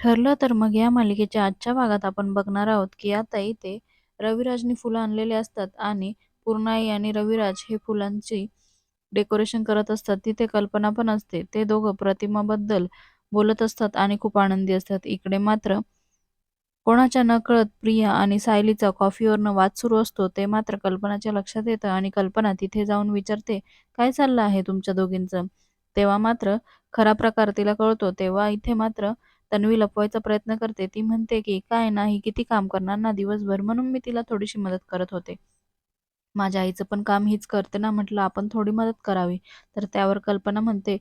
ठरलं तर मग या मालिकेच्या आजच्या भागात आपण बघणार आहोत की आता इथे रविराजनी फुलं आणलेले असतात आणि पूर्णाई आणि रविराज हे फुलांची डेकोरेशन करत असतात. तिथे कल्पना पण असते. ते दोघं प्रतिमाबद्दल बोलत असतात आणि खूप आनंदी असतात. इकडे मात्र कोणाच्या नकळत प्रिया आणि सायलीचा कॉफीवरनं वाद सुरू असतो ते मात्र कल्पनाच्या लक्षात येतं आणि कल्पना तिथे जाऊन विचारते काय चाललं आहे तुमच्या दोघींचं? तेव्हा मात्र खरा प्रकार तिला कळतो. तेव्हा इथे मात्र तन्वी लपवायचा प्रयत्न करते. ती म्हणते की काय नाही किती काम करणार ना दिवसभर? म्हणून मी तिला थोडीशी मदत करत होते. माझ्या आईचं पण काम हीच करते ना म्हटलं. आपण थोडी मदत करावी. तर त्यावर कल्पना म्हणते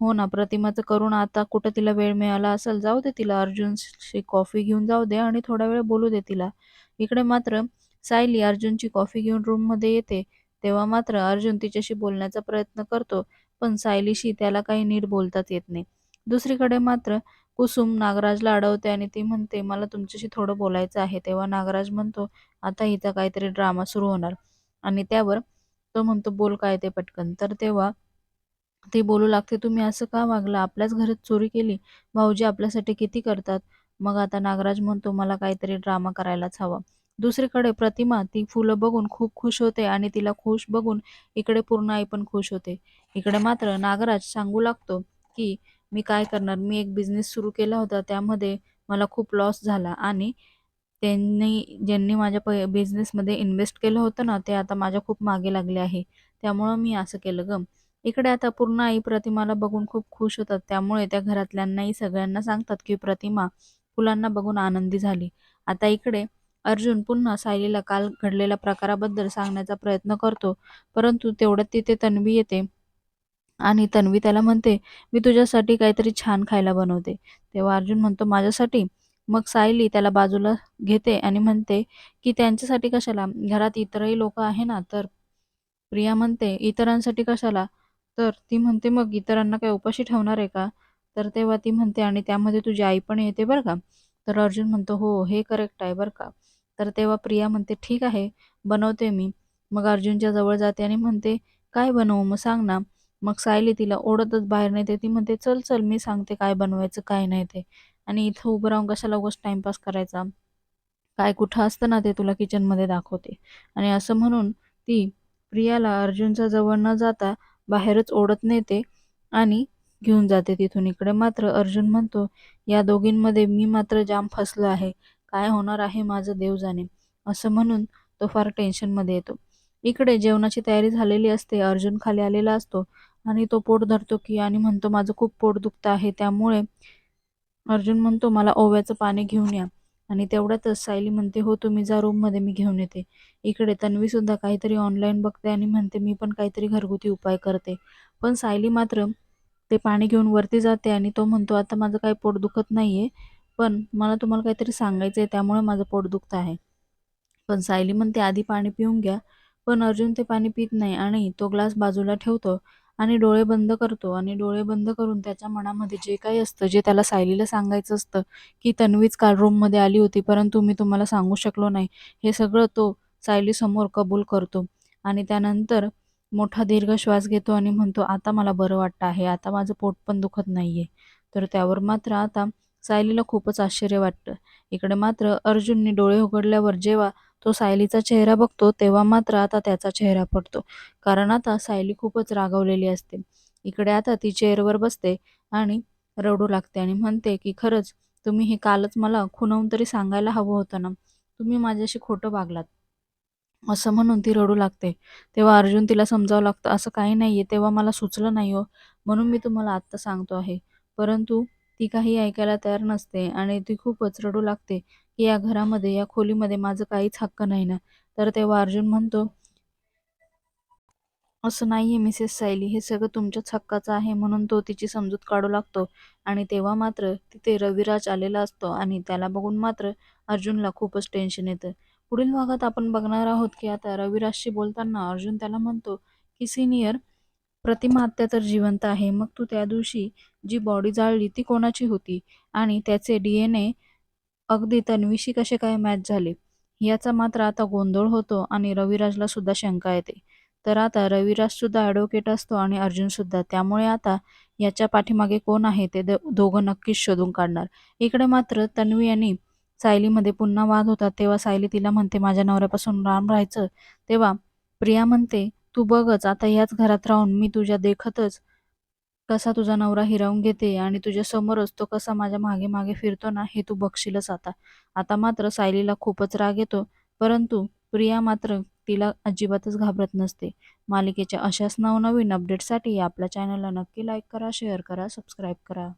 हो ना प्रतिमाचं करून आता कुठं तिला वेळ मिळाला असेल जाऊ दे तिला. अर्जुनशी कॉफी घेऊन जाऊ दे आणि थोडा वेळ बोलू दे तिला. इकडे मात्र सायली अर्जुनची कॉफी घेऊन रूममध्ये येते. तेव्हा मात्र अर्जुन तिच्याशी बोलण्याचा प्रयत्न करतो पण सायलीशी त्याला काही नीट बोलताच येत नाही. दुसरीकडे मात्र कुसुम नागराजला अडवते आणि ती म्हणते मला तुमच्याशी थोडं बोलायचं आहे. तेव्हा नागराज म्हणतो आता हिचा काहीतरी ड्रामा सुरू होणार. आणि त्यावर तो म्हणतो बोल काय ते पटकन. तर तेव्हा ती बोलू लागते तुम्ही असं का वागला? आपल्याच घरात चोरी केली. भाऊजी आपल्यासाठी किती करतात? मग आता नागराज म्हणतो मला काहीतरी ड्रामा करायलाच हवा. दुसरीकडे प्रतिमा ती फुलं बघून खूप खुश होते आणि तिला खुश बघून इकडे पूर्ण आई पण खुश होते. इकडे मात्र नागराज सांगू लागतो की मी काय करणार? मी एक बिझनेस सुरू केला होता त्यामध्ये मला खूप लॉस झाला आणि त्यांनी ज्यांनी माझ्या प बिझनेसमध्ये इन्व्हेस्ट केलं होतं ना ते आता माझ्या खूप मागे लागले आहे. त्यामुळं मी असं केलं ग. इकडे आता पूर्ण आई प्रतिमाला बघून खूप खुश होतात. त्यामुळे त्या घरातल्यांनाही सगळ्यांना सांगतात की प्रतिमा फुलांना बघून आनंदी झाली. आता इकडे अर्जुन पुन्हा सायलीला काल घडलेल्या प्रकाराबद्दल सांगण्याचा प्रयत्न करतो परंतु तेवढ्यात तिथे तन्वी येते. आणि तन्वी त्याला म्हणते मी तुझ्यासाठी काहीतरी छान खायला बनवते. तेव्हा अर्जुन म्हणतो माझ्यासाठी? मग सायली त्याला बाजूला घेते आणि म्हणते की त्यांच्यासाठी कशाला? घरात इतरही लोक आहे ना तर? प्रिया म्हणते इतरांसाठी कशाला? तर ती म्हणते मग इतरांना काय उपाशी ठेवणार आहे का? तर तेव्हा ती म्हणते आणि त्यामध्ये तुझी आई पण येते बरं का? तर अर्जुन म्हणतो हो हे करेक्ट आहे बरं का? तर तेव्हा प्रिया म्हणते ठीक आहे बनवते मी. मग अर्जुनच्या जवळ जाते आणि म्हणते काय बनवू? मग सांग ना. मग सायली तिला ओढतच बाहेर नेते. ती म्हणते चल चल मी सांगते काय बनवायचं काय नाही ते. आणि इथं उभं राहून कशाला उगाच टाइमपास करायचा? काय कुठं असतं ना ते तुला किचनमध्ये दाखवते. आणि असं म्हणून ती प्रियाला अर्जुनच्या जवळ न जाता बाहेरच ओढत नेते आणि घेऊन जाते तिथून इकडे. मात्र अर्जुन म्हणतो या दोघींमध्ये मी मात्र जाम फसलो आहे. काय होणार आहे माझं देव जाणे. असं म्हणून तो फार टेन्शनमध्ये येतो. इकडे जेवणाची तयारी झालेली असते. अर्जुन खाली आलेला असतो. आणि तो पोट धरतो की आणि म्हणतो माझं खूप पोट दुखतं आहे त्यामुळे अर्जुन म्हणतो मला ओव्याचं पाणी घेऊन या. आणि तेवढ्यातच सायली म्हणते हो तुम्ही जा रूममध्ये मी घेऊन येते. इकडे तन्वी सुद्धा काहीतरी ऑनलाईन बघते आणि म्हणते मी पण काहीतरी घरगुती उपाय करते. पण सायली मात्र ते पाणी घेऊन वरती जाते आणि तो म्हणतो आता माझं काही पोट दुखत नाही आहे पण मला तुम्हाला काहीतरी सांगायचं आहे त्यामुळे माझं पोट दुखत आहे. पण सायली म्हणते आधी पाणी पिऊन घ्या. पण अर्जुन ते पाणी पित नाही आणि तो ग्लास बाजूला ठेवतो आणि डोळे बंद करतो आणि डोळे बंद करून त्याच्या मनामध्ये जे काही असतं जे त्याला सायलीला सांगायचं असतं की तन्वीच काल रूममध्ये आली होती परंतु मी तुम्हाला सांगू शकलो नाही. हे सगळं तो सायलीसमोर कबूल करतो आणि त्यानंतर मोठा दीर्घ श्वास घेतो आणि म्हणतो आता मला बरं वाटतं आहे आता माझं पोट पण दुखत नाहीये. तर त्यावर मात्र आता सायलीला खूपच आश्चर्य वाटतं. इकडे मात्र अर्जुनने डोळे उघडल्यावर जेव्हा तो सायलीचा चेहरा बघतो तेव्हा मात्र आता त्याचा चेहरा पडतो. कारण आता सायली खूपच रागावलेली असते. इकडे आता ती चेअरवर बसते आणि रडू लागते आणि म्हणते की खरंच तुम्ही हे कालच मला खुनवून तरी सांगायला हवं होतं ना? तुम्ही माझ्याशी खोटं वागलात असं म्हणून ती रडू लागते. तेव्हा अर्जुन तिला समजावं लागतं असं काही नाहीये तेव्हा मला सुचलं नाही हो. म्हणून मी तुम्हाला आत्ता सांगतो आहे. परंतु ती काही ऐकायला तयार नसते आणि ती खूपच रडू लागते की या घरामध्ये या खोलीमध्ये माझं काहीच हक्क नाही ना. तर तेव्हा अर्जुन म्हणतो असं नाहीये मिसेस सायली. हे सगळं तुमच्याच हक्काचं आहे म्हणून तो तिची समजूत काढू लागतो. आणि तेव्हा मात्र तिथे रविराज आलेला असतो आणि त्याला बघून मात्र अर्जुनला खूपच टेन्शन येतं. पुढील भागात आपण बघणार आहोत की आता रविराजशी बोलताना अर्जुन त्याला म्हणतो की सिनियर प्रतिमा आत्या तर जिवंत आहे. मग तू त्या दिवशी जी बॉडी जाळली ती कोणाची होती? आणि त्याचे डी एन ए अगदी तन्वीशी कसे काय मॅच झाले? याचा मात्र आता गोंधळ होतो आणि रविराजला सुद्धा शंका येते. तर आता रविराज सुद्धा ॲडव्होकेट असतो आणि अर्जुन सुद्धा. त्यामुळे आता याच्या पाठीमागे कोण आहे ते द दोघं नक्कीच शोधून काढणार. इकडे मात्र तन्वी आणि सायलीमध्ये पुन्हा वाद होतात. तेव्हा सायली तिला म्हणते माझ्या नवऱ्यापासून राम राहायचं. तेव्हा प्रिया म्हणते तू बघच आता ह्याच घरात राहून मी तुझ्या देखतच कसा तुझा नवरा हिरावून घेते आणि तुझ्या समोरच तो कसा माझ्या मागे मागे फिरतो ना हे तू बघशीलच आता. आता मात्र सायलीला खूपच राग येतो परंतु प्रिया मात्र तिला अजिबातच घाबरत नसते. मालिकेच्या अशाच नवनवीन अपडेटसाठी आपल्या चॅनलला नक्की लाईक करा शेअर करा सबस्क्राईब करा.